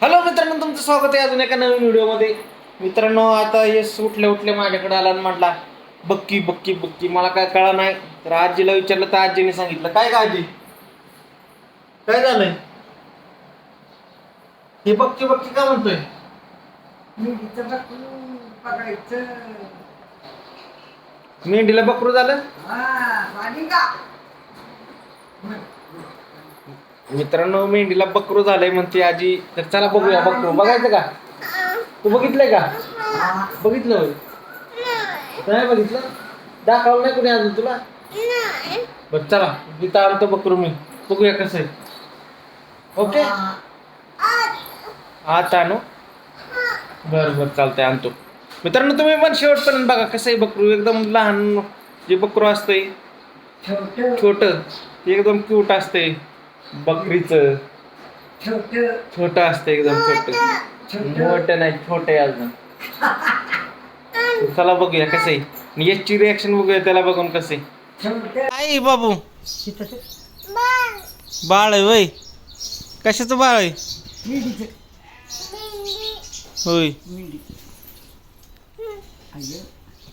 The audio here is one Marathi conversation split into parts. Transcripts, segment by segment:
हॅलो मित्रांनो तुमचं स्वागत आहे अजून एका नवीन व्हिडिओमध्ये. मित्रांनो आता यश उठल्या उठल्या माझ्याकडे आला आणि म्हटला बक्की बक्की बक्की. मला काय कळा नाही. तर आजीला विचारलं तर आजीने सांगितलं काय का आजी? काय झालंय? हे बक्की बक्की का म्हणतोय? मेंढीला बकरू झालं? हा मित्रांनो मेंढीला बकरू झालंय म्हणते आजी. तर चला बघूया बकरू बघायचं का? तू बघितलंय का. बघितलं होय? नाही बघितलं? दाखवलं नाही कोणी अजून तुला? बर चला. इथं आणतो बकरू मी. बघूया कसं आहे. ओके. आता आणू? बर बर चालतंय आणतो. मित्रांनो तुम्ही पण शेवटपर्यंत बघा कसं आहे बकरू. एकदम लहान जे बकरू असतंय छोटं. छोट ते एकदम क्यूट असतंय. बकरीचं. छोटं. छोटं असतं एकदम छोट. छोटं. मोठं नाही छोट आहे अजून. चला बघूया कसं आहे. याची रिॲक्शन बघूया त्याला बघून कसं आहे. आई बाबू. बाळ आहे वय. कशाचं बाळ आहे? होय.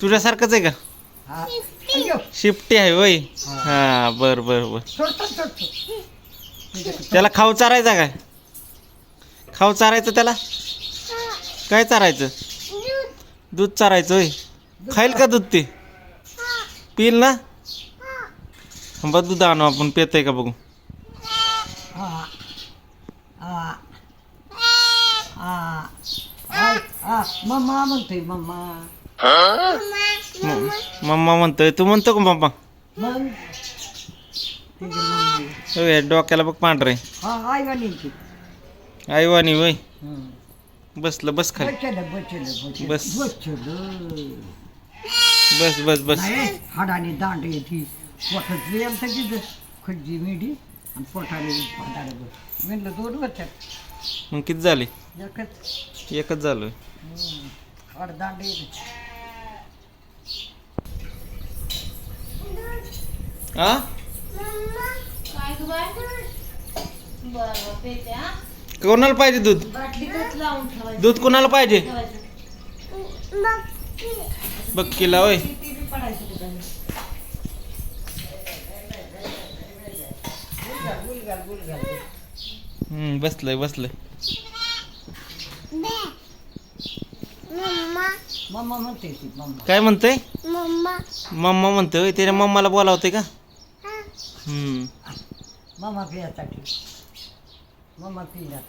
तुझ्यासारखंच आहे का? हा. शिफ्टी आहे वय. हा. बर बर बर. त्याला खाऊ चारायचा काय? खाऊ चारायचं त्याला? काय चारायचं? दूध चारायचं होय. खाईल का दूध ते? पिल ना? बघ दूध आणू आपण. पेतय का बघू? मम्मा म्हणतोय मम्मा. मम्मा म्हणतोय. तू म्हणतो का मम्मा? मग? तिची मम्मी होय डोक्याला बघ पांढरे हा आई वाणी वय. बसलं बस खाली. बचलं बचलं बचलं बस. बचलं बस बस बस. नाही हाडाने दांड येते पोटात वेळ तिथं. खड्जी मिठी आणि पोटाने हाडाने बस. म्हणलं दोन होत्यात मग किती झाले? एकच. एकच हाड दांड येते आ काय ग बाय बरं बरं पेते हा कोणाला पाहिजे दूध? दूध कोणाला पाहिजे? ठेवायचं बघ किला होय. बसलंय बसलंय. काय म्हणतोय? मम्मा. म्हणतोय. त्याच्या मम्माला बोलावते का? हम्म. Мама п'є такий. Мама п'є.